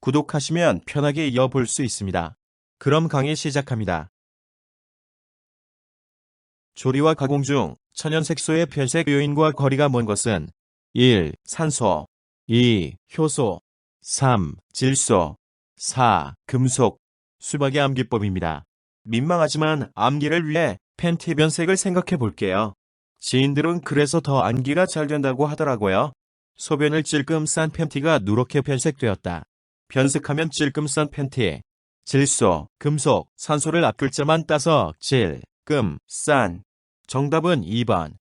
구독하시면 편하게 이어볼 수 있습니다. 그럼 강의 시작합니다. 조리와 가공 중 천연색소의 변색 요인과 거리가 먼 것은 1. 산소 2. 효소 3. 질소 4. 금속 수박의 암기법입니다. 민망하지만 암기를 위해 팬티 변색을 생각해 볼게요. 지인들은 그래서 더 암기가 잘 된다고 하더라고요. 소변을 찔끔 싼 팬티가 누렇게 변색되었다. 변색하면 찔끔 싼 팬티. 질소, 금속, 산소를 앞글자만 따서 질, 금, 싼. 정답은 2번.